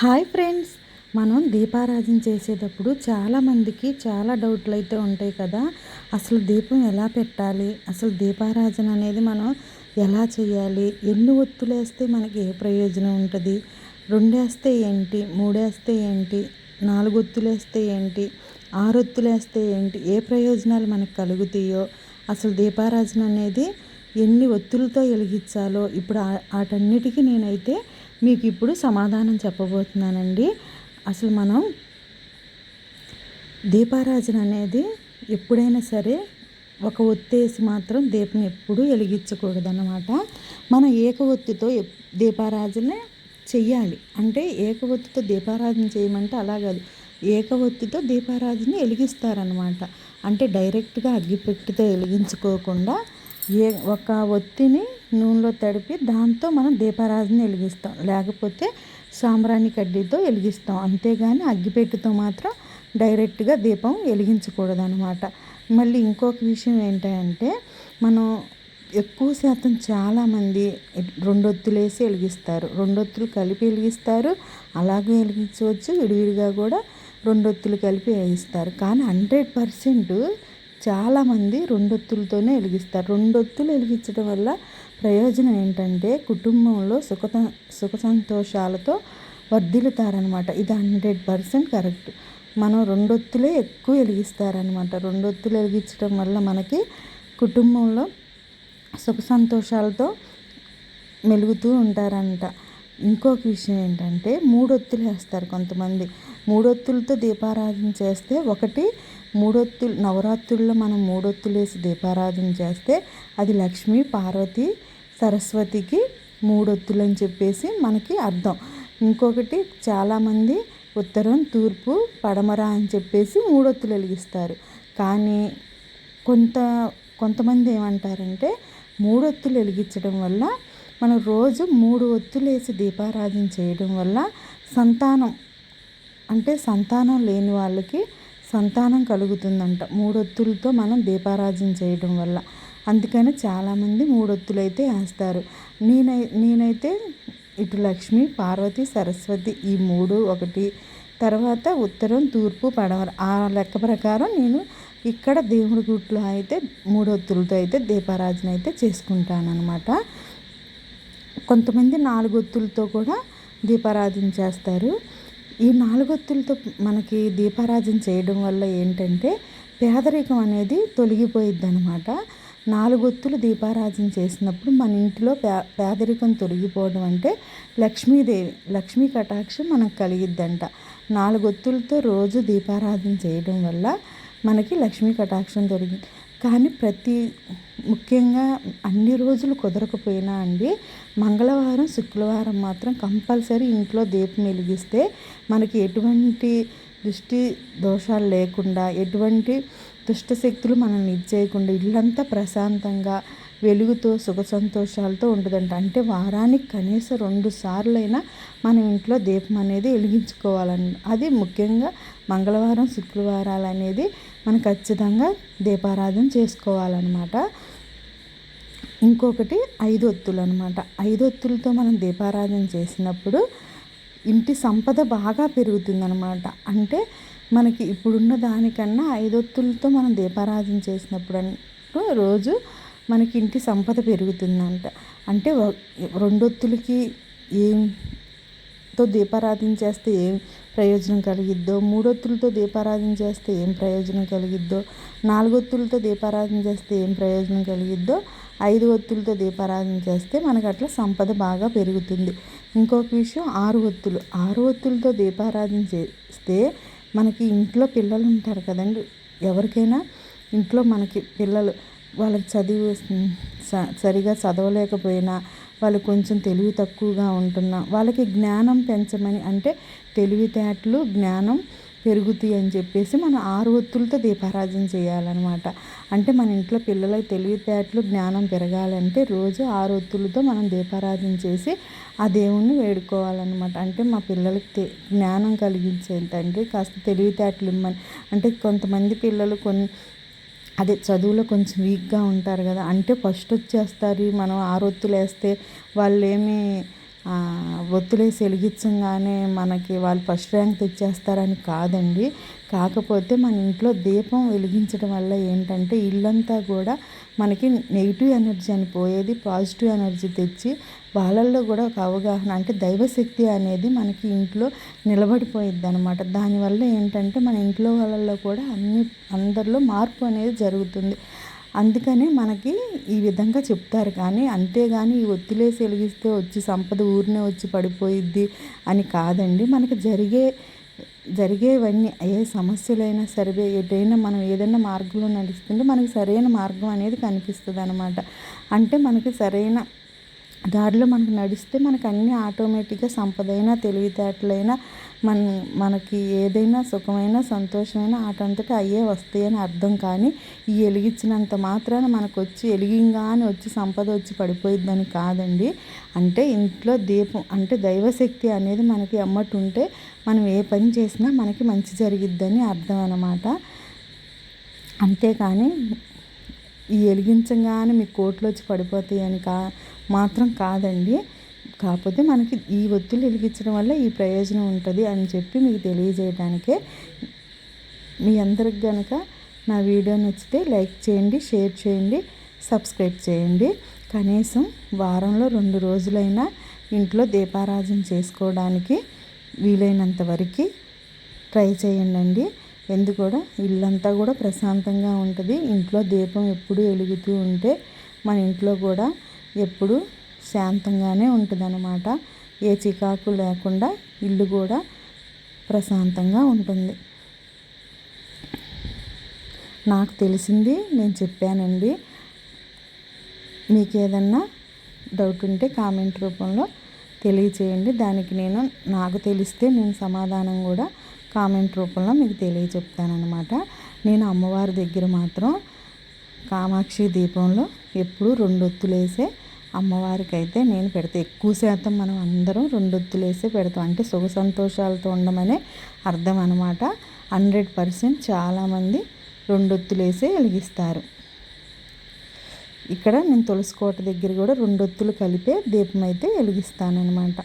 Hi friends. మనం దీపారాధన చేసేటప్పుడు చాలామందికి చాలా డౌట్లు అయితే ఉంటాయి కదా. అసలు దీపం ఎలా పెట్టాలి? అసలు దీపారాధన అనేది మనం ఎలా చేయాలి? ఎన్ని ఒత్తులేస్తే మనకి ఏ ప్రయోజనం ఉంటుంది? రెండేస్తే ఏంటి? మూడేస్తే ఏంటి? నాలుగు ఒత్తులేస్తే ఏంటి? ఆరు ఒత్తులేస్తే ఏంటి? ఏ ప్రయోజనాలు మనకు కలుగుతాయో? అసలు దీపారాధన అనేది ఎన్ని ఒత్తులతో వెలిగించాలో? ఇప్పుడు వాటన్నిటికీ నేనైతే మీకు ఇప్పుడు సమాధానం చెప్పబోతున్నానండి. అసలు మనం దీపారాజన అనేది ఎప్పుడైనా సరే ఒక ఒత్తేసి మాత్రం దీపం ఎప్పుడూ వెలిగించకూడదన్నమాట. మనం ఏక ఒత్తితో దీపారాజన చెయ్యాలి. అంటే ఏక ఒత్తితో దీపారాధన చేయమంటే అలా కాదు ఏక ఒత్తితో దీపారాధన వెలిగిస్తారనమాట అంటే డైరెక్ట్గా అగ్గిపెట్టితో వెలిగించుకోకుండా ఏ ఒక ఒత్తిని నూనెలో తడిపి దాంతో మనం దీపారాధన వెలిగిస్తాం. లేకపోతే సాంబ్రాణి కడ్డీతో వెలిగిస్తాం. అంతేగాని అగ్గిపెట్టుతో మాత్రం డైరెక్ట్గా దీపం వెలిగించకూడదు అనమాట మళ్ళీ ఇంకొక విషయం ఏంటంటే మనం ఎక్కువ శాతం చాలామంది రెండొత్తులు వేసి వెలిగిస్తారు. రెండొత్తులు కలిపి వెలిగిస్తారు. అలాగే వెలిగించవచ్చు. విడివిడిగా కూడా రెండొత్తులు కలిపి వేయిస్తారు. కానీ హండ్రెడ్ పర్సెంట్ చాలామంది రెండొత్తులతోనే వెలిగిస్తారు. రెండొత్తులు వెలిగించడం వల్ల ప్రయోజనం ఏంటంటే కుటుంబంలో సుఖ సుఖ సంతోషాలతో వర్ధిల్లుతారనమాట ఇది హండ్రెడ్ పర్సెంట్ కరెక్ట్. మనం రెండొత్తులే ఎక్కువ వెలిగిస్తారనమాట రెండొత్తులు వెలిగించడం వల్ల మనకి కుటుంబంలో సుఖ సంతోషాలతో మెలుగుతూ ఉంటారంట. ఇంకొక విషయం ఏంటంటే మూడొత్తులు వేస్తారు కొంతమంది. మూడొత్తులతో దీపారాధన చేస్తే ఒకటి మూడొత్తులు నవరాత్రుల్లో మనం మూడొత్తులు వేసి దీపారాధన చేస్తే అది లక్ష్మి పార్వతి సరస్వతికి మూడొత్తులు అని చెప్పేసి మనకి అర్థం. ఇంకొకటి చాలామంది ఉత్తరం తూర్పు పడమర అని చెప్పేసి మూడొత్తులు వెలిగిస్తారు. కానీ కొంత కొంతమంది ఏమంటారంటే మూడొత్తులు వెలిగించడం వల్ల మనం రోజు మూడు ఒత్తులు వేసి దీపారాధన చేయడం వల్ల సంతానం అంటే సంతానం లేని వాళ్ళకి సంతానం కలుగుతుందంట. మూడొత్తులతో మనం దీపారాధన చేయడం వల్ల. అందుకని చాలామంది మూడొత్తులు అయితే వేస్తారు. నేనై నేనైతే ఇటు లక్ష్మి పార్వతి సరస్వతి ఈ మూడు ఒకటి. తర్వాత ఉత్తరం తూర్పు పడవ ఆ లెక్క ప్రకారం నేను ఇక్కడ దేవుడి గుట్లో అయితే మూడొత్తులతో అయితే దీపారాధన అయితే చేసుకుంటాను అనమాట కొంతమంది నాలుగొత్తులతో కూడా దీపారాధన చేస్తారు. ఈ నాలుగొత్తులతో మనకి దీపారాధన చేయడం వల్ల ఏంటంటే పేదరికం అనేది తొలగిపోయిద్ది అనమాట నాలుగొత్తులు దీపారాధన చేసినప్పుడు మన ఇంటిలో పే పేదరికం తొలగిపోవడం అంటే లక్ష్మీదేవి లక్ష్మీ కటాక్షం మనకు కలిగిద్దంట. నాలుగొత్తులతో రోజు దీపారాధన చేయడం వల్ల మనకి లక్ష్మీ కటాక్షం దొరికింది కానీ ప్రతి ముఖ్యంగా అన్ని రోజులు కుదరకపోయినా అండి మంగళవారం శుక్రవారం మాత్రం కంపల్సరీ ఇంట్లో దీపం వెలిగిస్తే మనకి ఎటువంటి దృష్టి దోషాలు లేకుండా ఎటువంటి దుష్టశక్తులు మనల్ని ఇచ్చేయకుండా ఇల్లంతా ప్రశాంతంగా వెలుగుతో సుఖ సంతోషాలతో ఉంటుందంట. అంటే వారానికి కనీసం రెండు సార్లైనా మన ఇంట్లో దీపం అనేది వెలిగించుకోవాలని అది ముఖ్యంగా మంగళవారం శుక్రవారాలు అనేది మనం ఖచ్చితంగా దీపారాధన చేసుకోవాలన్నమాట. ఇంకొకటి ఐదు ఒత్తులు అనమాట ఐదు ఒత్తులతో మనం దీపారాధన చేసినప్పుడు ఇంటి సంపద బాగా పెరుగుతుందనమాట అంటే మనకి ఇప్పుడున్న దానికన్నా ఐదొత్తులతో మనం దీపారాధన చేసినప్పుడు రోజు మనకి ఇంటి సంపద పెరుగుతుందంట. అంటే రెండొత్తులకి ఏం తో దీపారాధన చేస్తే ఏం ప్రయోజనం కలిగిద్దో మూడొత్తులతో దీపారాధన చేస్తే ఏం ప్రయోజనం కలిగిద్దో నాలుగొత్తులతో దీపారాధన చేస్తే ఏం ప్రయోజనం కలిగిద్దో ఐదు ఒత్తులతో దీపారాధన చేస్తే మనకు అట్లా సంపద బాగా పెరుగుతుంది. ఇంకొక విషయం ఆరు ఒత్తులు ఆరు ఒత్తులతో దీపారాధన చేస్తే మనకి ఇంట్లో పిల్లలు ఉంటారు కదండి. ఎవరికైనా ఇంట్లో మనకి పిల్లలు వాళ్ళకి చదివి సరిగా చదవలేకపోయినా వాళ్ళు కొంచెం తెలివి తక్కువగా ఉంటున్నా వాళ్ళకి జ్ఞానం పెంచమని అంటే తెలివితేటలు జ్ఞానం పెరుగుతాయి అని చెప్పేసి మనం ఆరు ఒత్తులతో దీపారాధన చేయాలన్నమాట. అంటే మన ఇంట్లో పిల్లలకి తెలివితేటలు జ్ఞానం పెరగాలంటే రోజు ఆరు ఒత్తులతో మనం దీపారాధన చేసి ఆ దేవుణ్ణి వేడుకోవాలన్నమాట. అంటే మా పిల్లలకి జ్ఞానం కలిగించేంత అంటే కాస్త తెలివితేటలు ఇమ్మని. అంటే కొంతమంది పిల్లలు కొన్ని అదే చదువులో కొంచెం వీక్గా ఉంటారు కదా అంటే ఫస్ట్ వచ్చేస్తారు మనం ఆరొత్తులు వేస్తే వాళ్ళు ఏమీ ఒత్తులేసి వెలిగించగానే మనకి వాళ్ళు ఫస్ట్ ర్యాంక్ తెచ్చేస్తారని కాదండి. కాకపోతే మన ఇంట్లో దీపం వెలిగించడం వల్ల ఏంటంటే ఇల్లంతా కూడా మనకి నెగిటివ్ ఎనర్జీ అని పోయేది పాజిటివ్ ఎనర్జీ తెచ్చి వాళ్ళల్లో కూడా ఒక అవగాహన అంటే దైవశక్తి అనేది మనకి ఇంట్లో నిలబడిపోయిద్ది అనమాట దానివల్ల ఏంటంటే మన ఇంట్లో వాళ్ళల్లో కూడా అన్ని అందరిలో మార్పు అనేది జరుగుతుంది. అందుకనే మనకి ఈ విధంగా చెప్తారు. కానీ అంతేగాని ఈ ఒత్తిలేసి వెలిగిస్తే వచ్చి సంపద ఊరినే వచ్చి పడిపోయిద్ది అని కాదండి. మనకి జరిగే జరిగేవన్నీ ఏ సమస్యలైనా సరే ఏదైనా మనం ఏదైనా మార్గంలో నడుస్తుంటే మనకి సరైన మార్గం అనేది కనిపిస్తుంది అనమాట అంటే మనకి సరైన దారిలో మనకు నడిస్తే మనకు అన్నీ ఆటోమేటిక్గా సంపదైనా తెలివితేటలైనా మన మనకి ఏదైనా సుఖమైన సంతోషమైన ఆటంతటా అయ్యే వస్తాయని అర్థం. కానీ ఈ వెలిగించినంత మాత్రాన మనకు వచ్చి వెలిగింగానే వచ్చి సంపద వచ్చి పడిపోయిద్దని కాదండి. అంటే ఇంట్లో దీపం అంటే దైవశక్తి అనేది మనకి అమ్మట్టు ఉంటే మనం ఏ పని చేసినా మనకి మంచి జరిగిద్దని అర్థం అన్నమాట. అంతేకాని ఈ వెలిగించగానే మీ కోట్లు వచ్చి పడిపోతాయి అని కా మాత్రం కాదండి. కాకపోతే మనకి ఈ ఒత్తులు వెలిగించడం వల్ల ఈ ప్రయోజనం ఉంటుంది అని చెప్పి మీకు తెలియజేయడానికే మీ అందరికి కనుక నా వీడియో నచ్చితే లైక్ చేయండి షేర్ చేయండి సబ్స్క్రైబ్ చేయండి. కనీసం వారంలో రెండు రోజులైనా ఇంట్లో దీపారాధన చేసుకోవడానికి వీలైనంత వరకు ట్రై చేయండి ఎందు కూడా ఇల్లంతా కూడా ప్రశాంతంగా ఉంటుంది. ఇంట్లో దీపం ఎప్పుడు వెలుగుతూ ఉంటే మన ఇంట్లో కూడా ఎప్పుడు శాంతంగానే ఉంటుందన్నమాట. ఏ చికాకు లేకుండా ఇల్లు కూడా ప్రశాంతంగా ఉంటుంది. నాకు తెలిసింది నేను చెప్పానండి. మీకు ఏదన్నా డౌట్ ఉంటే కామెంట్ రూపంలో తెలియచేయండి. దానికి నేను నాకు తెలిస్తే నేను సమాధానం కూడా కామెంట్ రూపంలో మీకు తెలియచెప్తానమాట నేను అమ్మవారి దగ్గర మాత్రం కామాక్షి దీపంలో ఎప్పుడు రెండొత్తులేసే అమ్మవారికి అయితే నేను పెడతా. ఎక్కువ శాతం మనం అందరం రెండొత్తులేసే పెడతాం. అంటే సుఖ సంతోషాలతో ఉండమనే అర్థం అనమాట హండ్రెడ్ పర్సెంట్ చాలామంది రెండొత్తులేసే వెలిగిస్తారు. ఇక్కడ నేను తులసి కోట దగ్గర కూడా రెండొత్తులు కలిపే దీపం అయితే వెలిగిస్తానమాట